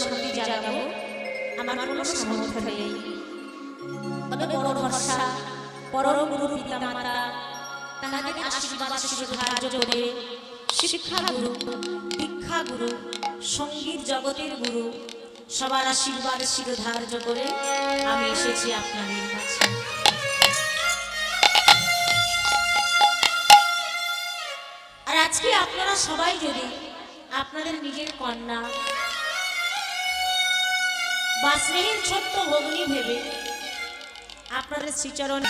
শান্তি জাগাবো আমার কোনো সামর্থ্য নেই। তবে বড় ভরসা, পরম গুরু পিতা মাতা তাহাদের আশীর্বাদ শিরোধার্য করে। শিক্ষা গুরু, দীক্ষা গুরু, সংগীত জগতের গুরু, সবার আশীর্বাদ শিরোধার্য করে আমি এসেছি আপনাদের কাছে। আর আজকে আপনারা সবাই যদি আপনাদের নিজের কন্যা বা স্নেহের ছোট্ট ভগ্নী ভেবে আপনাদের শ্রীচরণ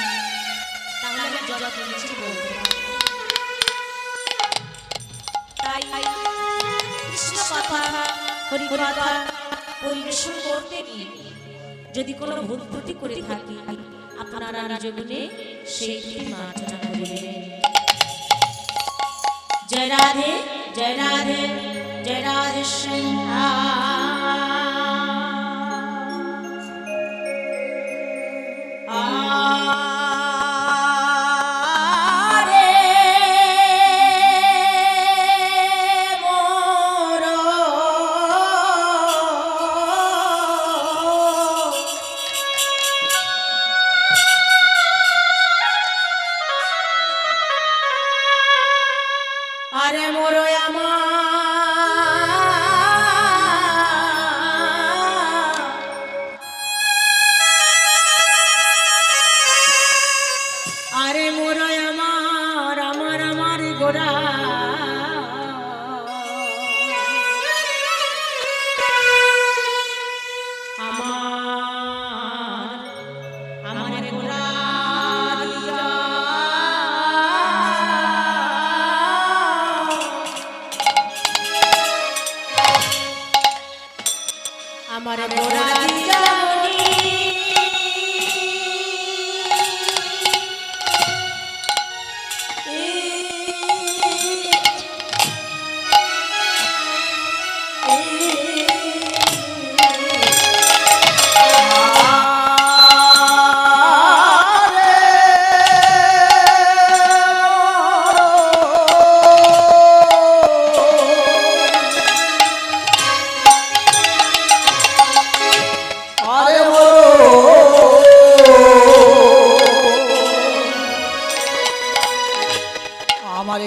তাহলে জগৎ নিচ্ছি বলতে। তাই কৃষ্ণ কথা হরি কথা পরিবেশন করতে গিয়ে যদি কোনো ভুল ত্রুটি করে থাকি, আপনারা নিজ সেই করিবেন। জয় রাধে জয় রাধে জয় রাধে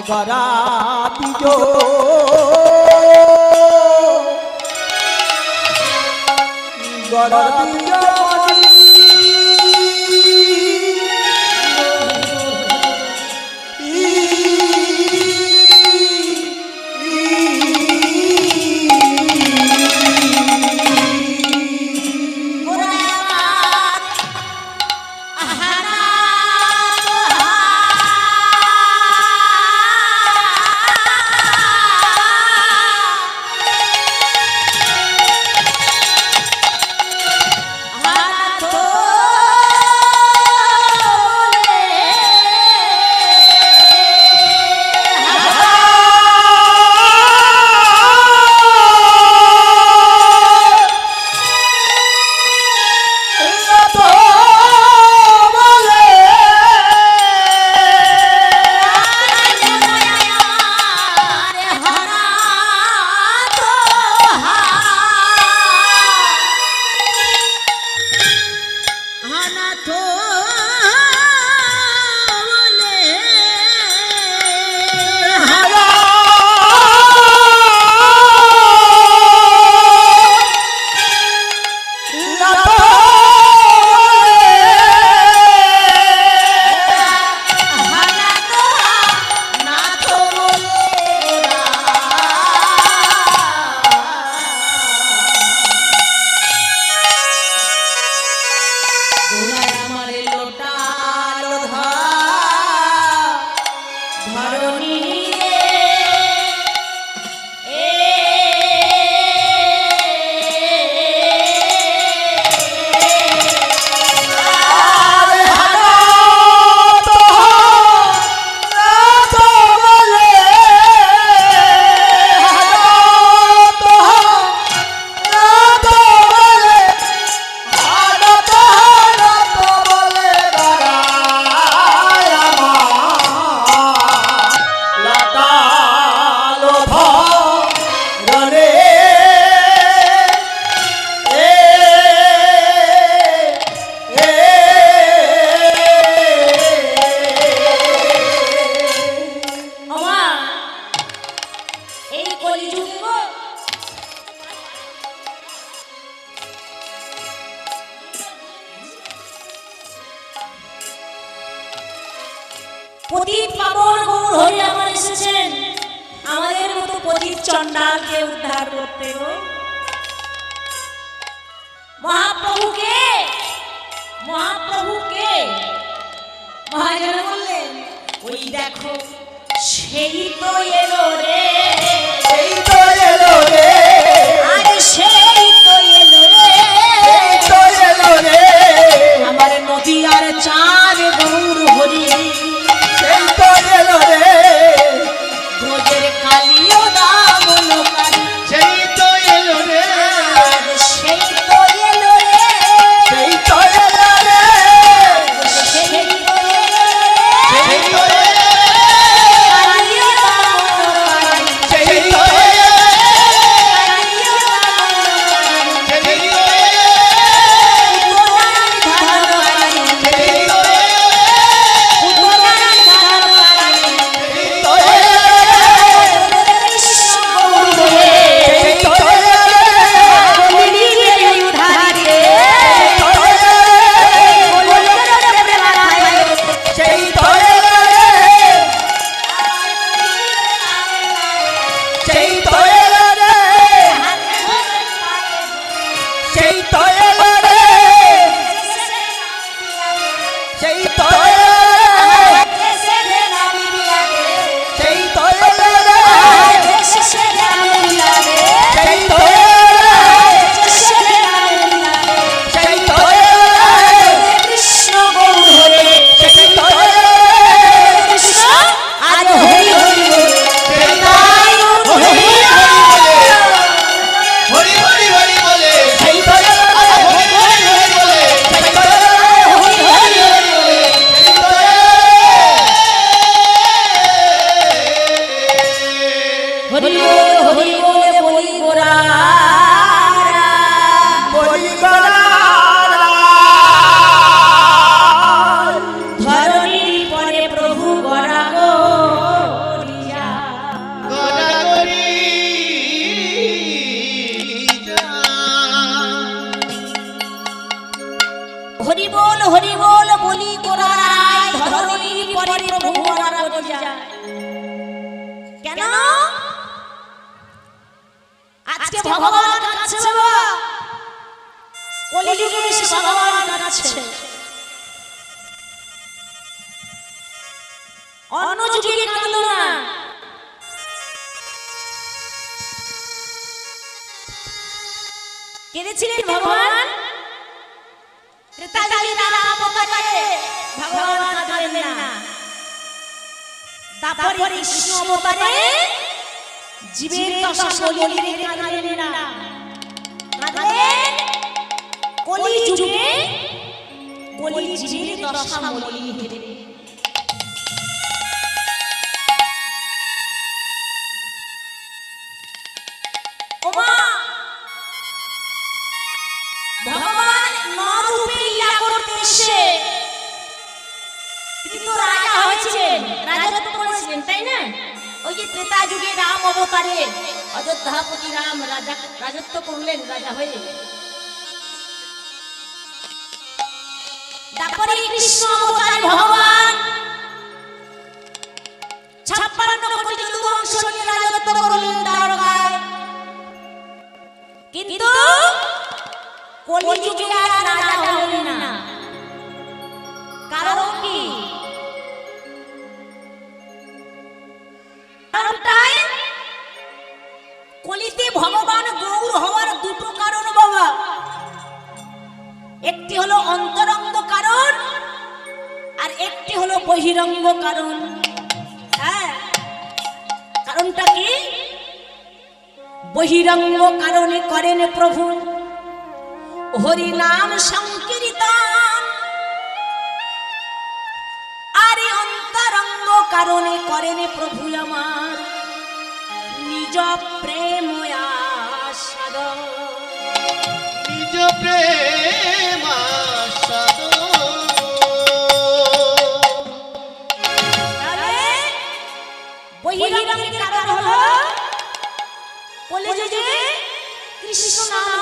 গড়া দিজ গড়া মহাপ্রভুকে। মহাজন বললেন ওই দেখো সেই তো এলো রে। সেই তো এলো রে। আর সেই তো এলো রে। সেই তো এলো রে। আমার নদী আর চার গৌর হরি। সেই তো এলো রে। ভগবান কাছে বাবা কলিযুগে এসে ভগবান কাছে। অন্য যুগে কাঁদলো না? কেঁদেছিলেন ভগবান? ভগবান কাঁদলেন না। কৃষ্ণ জীবের দশা বলি রেখে কাঁদলেন না? কাঁদলেন কলি যুগে কলি জীবের দশা বলি অবতারে অযোধ্যাপতি রাম রাজা রাজত্ব করলেন, রাজা হয়ে তারপরে কৃষ্ণ ভগবান ছাপ্পান্ন কোটি নিয়ে রাজত্ব করলেন দ্বারকায়। কিন্তু কলিযুগে আর অন্তরঙ্গ কারণ, আর একটি হলো বহিরঙ্গ কারণ। হ্যাঁ কারণটা কি? বহিরঙ্গ কারণে করেন প্রভু। হরি নাম সংকীর্তন আরে অন্তরঙ্গ কারণে করেন প্রভু আমার নিজ প্রেম নিজ প্রেম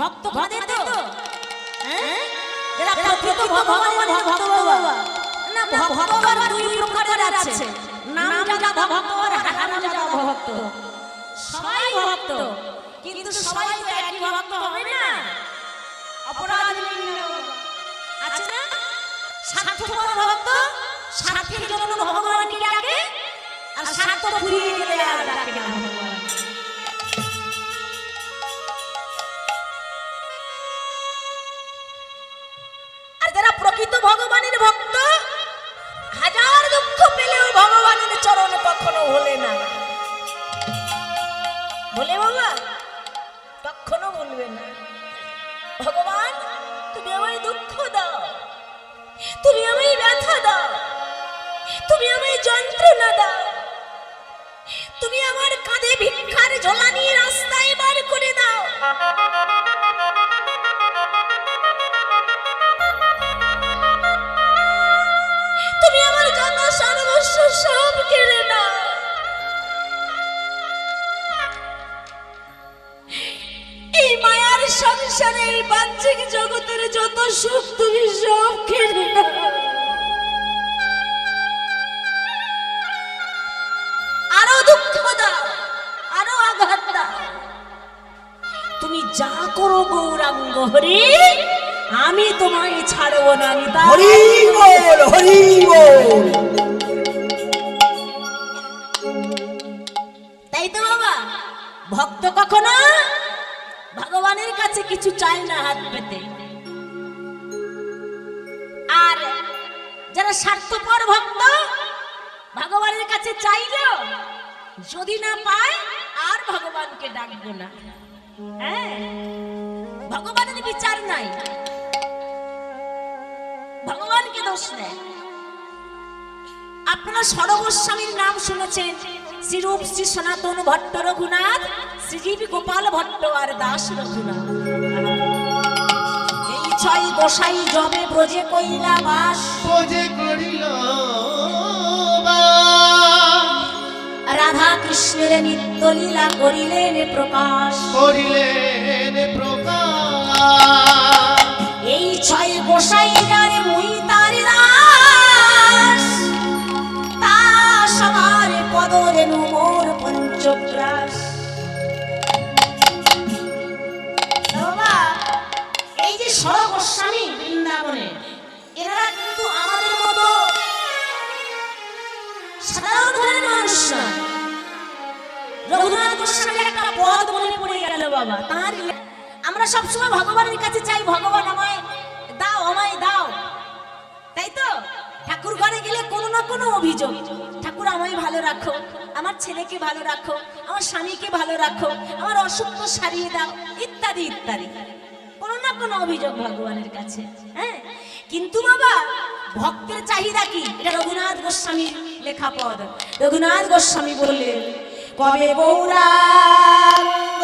ভক্ত কাঁদে তো। হ্যাঁ? যারা প্রকৃত ভগবানের ভক্ত বাবা। না আর দুই প্রকারের আছে। নাম জাদা ভক্ত আর হারাম জাদা ভক্ত। সবাই ভক্ত। কিন্তু সবাই তো একই ভক্ত হবে না? অপরাধ আছে না? স্বার্থপর ভক্ত স্বার্থের জন্য ভগবানকে ডাকে আর স্বার্থ ফুরিয়ে গেলে আর ডাকে না ভগবান। প্রকৃত ভগবানের ভক্ত। হাজার দুঃখ পেলেও ভগবানের চরণ কখনো ভোলে না। বলে বাবা, কখনো বলবে না। ভগবান, তুমি আমায় দুঃখ দাও। তুমি আমায় ব্যথা দাও। তুমি আমায় যন্ত্রণা দাও। তুমি আমার কাঁধে ভিক্ষার ঝোলা নিয়ে রাস্তায় বার করে দাও। এই বাহ্যিক জগতের যত সুখ তুমি সব কেড়ে আরও দুঃখ দাও, আরও আঘাত তুমি যা করো গৌরাঙ্গ হরি, আমি তোমায় ছাড়বো না আমি হরি হরি স্বার্থপর ভক্ত ভগবানের কাছে চাইলো যদি না পায়, আর ভগবানকে ডাকবো না। হ্যাঁ? ভগবানের বিচার নাই। ভগবানকে দোষ নেয় আপনারা সরগোস্বামীর নাম শুনেছেন? শ্রীরূপ শ্রী সনাতন ভট্ট রঘুনাথ, শ্রীজীবী গোপাল ভট্ট আর দাস রঘুনাথ। ছয় গোসাই জমে ব্রজে কইলা বাস। বোঝে করিল রাধা কৃষ্ণের নিত্য লীলা করিলেন প্রকাশ। করিলেন প্রকাশ। এই ছয় গোসাই যারে মুই তার দাস। তা সবার পদরেণু মোর পঞ্চগ্রাস। এই যে সর গোস্বামী বৃন্দাবনে। এনারা কিন্তু আমাদের মতো সাধারণ ধরনের মানুষ রঘুনাথ গোস্বামীর একটা পদ মনে পড়ে গেল বাবা তার আমরা সবসময় ভগবানের কাছে চাই, ভগবান আমায় দাও আমায় দাও। তাই তো? ঠাকুর ঘরে গেলে কোনো না কোনো অভিযোগ। ঠাকুর, আমায় ভালো রাখো, আমার ছেলেকে ভালো রাখো, আমার স্বামীকে ভালো রাখো, আমার অসুখ সারিয়ে দাও। ইত্যাদি ইত্যাদি। না কোনো অভিযোগ ভগবানের কাছে হ্যাঁ? কিন্তু বাবা, ভক্তের চাহিদা কি? এটা রঘুনাথ গোস্বামীর লেখা পদ। রঘুনাথ গোস্বামী বললেন, কবে গৌরাঙ্গ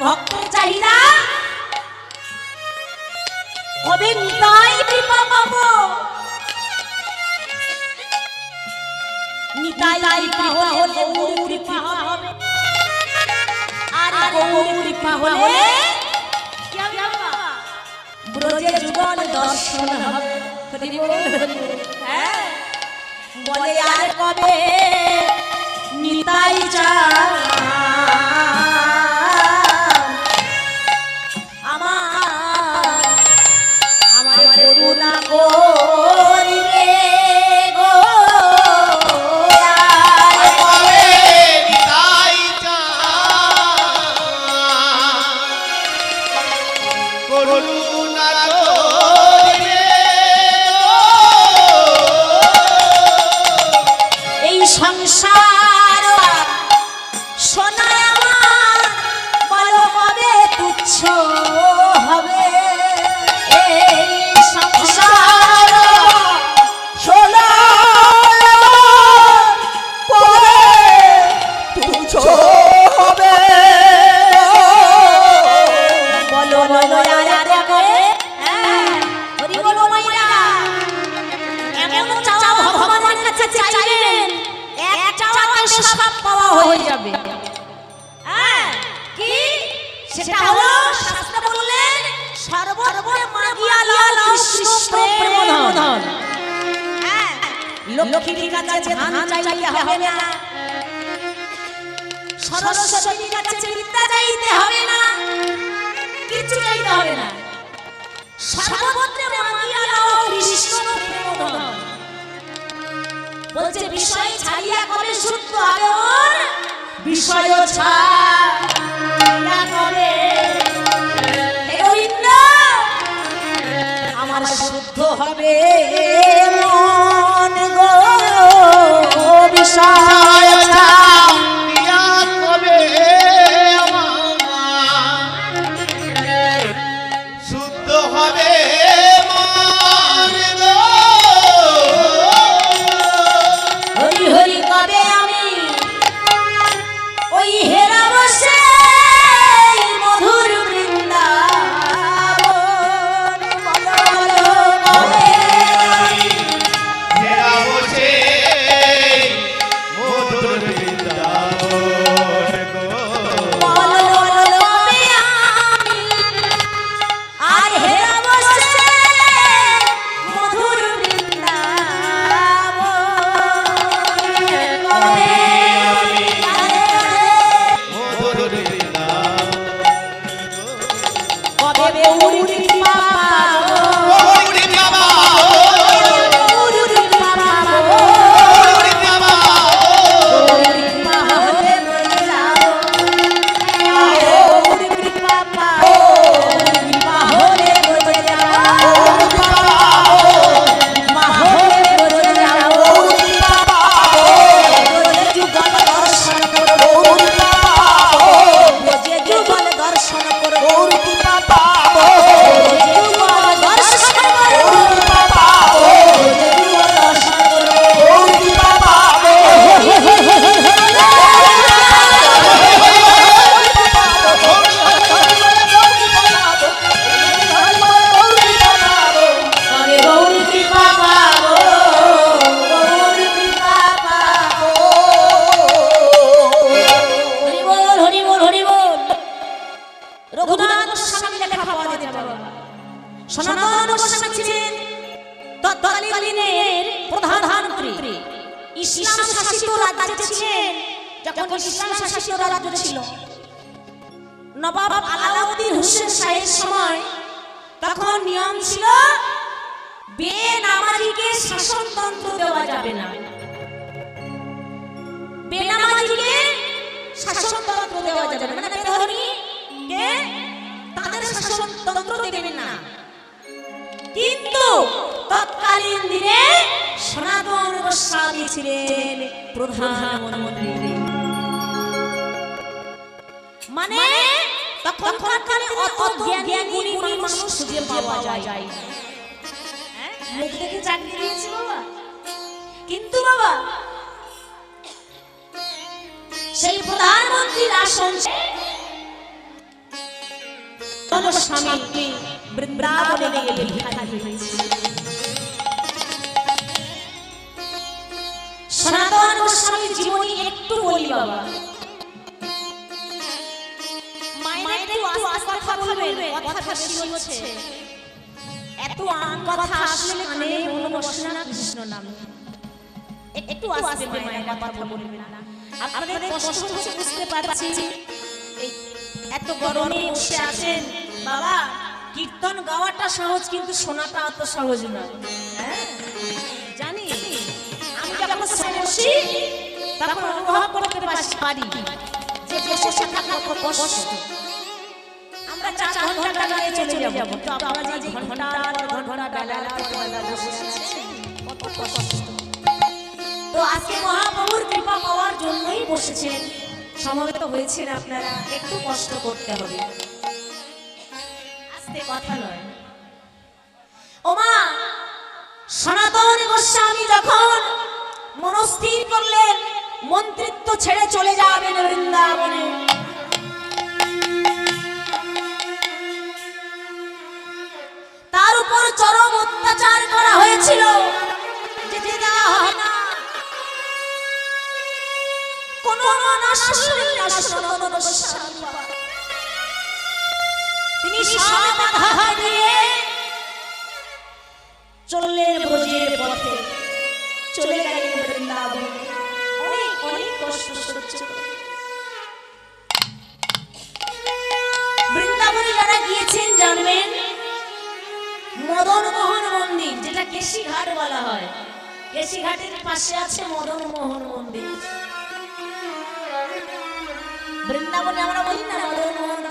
ভক্ত চাহিদা কবে নিতাই কৃপা পাব? নিতাই কৃপা হলে গৌর কৃপা হবে। আর গৌর কৃপা হলে ব্রজে যুগল দর্শন হবে। হ্যাঁ। বলে। আর কবে? নিতাই চা সেটা হলো শাস্ত্র বললেন সর্বর্বে মাগিয়া লাল কৃষ্ণ প্রেমধন। হ্যাঁ লক্ষ্মীর কাছে ধান চাইতে হবে না। সরস্বতীর কাছে বিদ্যা চাইতে হবে না। কিছু চাইতে হবে না। সর্বত্র মাগিয়া লাল কৃষ্ণ বলছে, বিষয় ছাড়িয়া কবে শুদ্ধ আয়োর বিষয় ছাড়। আমার শুদ্ধ হবে মন গো বিশাল ஊரில் শাসন তন্ত্র দেবেন না। কিন্তু তৎকালীন দিনে সনাতন গোস্বামী ছিলেন প্রধানমন্ত্রী মানে তখনকার অত জ্ঞানী গুণী মানুষ খুঁজে পাওয়া যায়। হ্যাঁ? মুখ দেখে চাকরি পেয়েছি বাবা। কিন্তু বাবা, সেই প্রধানমন্ত্রীর আসন কোনো স্বামী বৃন্দাবনে গিয়ে ভিখারি হয়েছে সনাতন গোস্বামীর জীবনী একটু বলি বাবা মায়ের একটু আস্তে কথা বলবেন কথা বেশি হচ্ছে এত আন কথা আসলে কানে মনে বসে না কৃষ্ণ নাম একটু আস্তে মায়ের কথা বলবেন আপনাদের কষ্ট হচ্ছে বুঝতে পারছি এই এত গরমে বাবা, কীর্তন গাওয়াটা সহজ, কিন্তু শোনাটা অত সহজ না হ্যাঁ? জানি? আমি যখন বসি তখন অনুভব করতে পারি- যে বসে থাকা কত কষ্ট। আমরা চার ঘণ্টা গায়ে চলে যাব তো আপনারা যে ঘণ্টা ঘণ্টা বেলা কত কষ্ট। তো আজকে মহাপ্রভুর কৃপা পাওয়ার জন্যই বসেছেন। সমবেত হয়েছেন আপনারা, একটু কষ্ট করতে হবে। আস্তে কথা নয়। ওমা, সনাতন গোস্বামী যখন মনস্থির করলেন, মন্ত্রিত্ব ছেড়ে চলে যাবেন বৃন্দাবনে। তার উপর চরম অত্যাচার করা হয়েছিল। যেতে দেওয়া হয় না। কোন মানুষ। তিনি চললেন ব্রজের পথে চলে গেলেন বৃন্দাবনে। অনেক অনেক কষ্ট সহ্য বৃন্দাবনে যারা গিয়েছেন, জানবেন, মদন মোহন মন্দির, যেটা কেশিঘাট বলা হয়। কেশিঘাটের পাশে আছে মদন মোহন মন্দির। বৃন্দাবনে আমরা বলি না মদন মোহন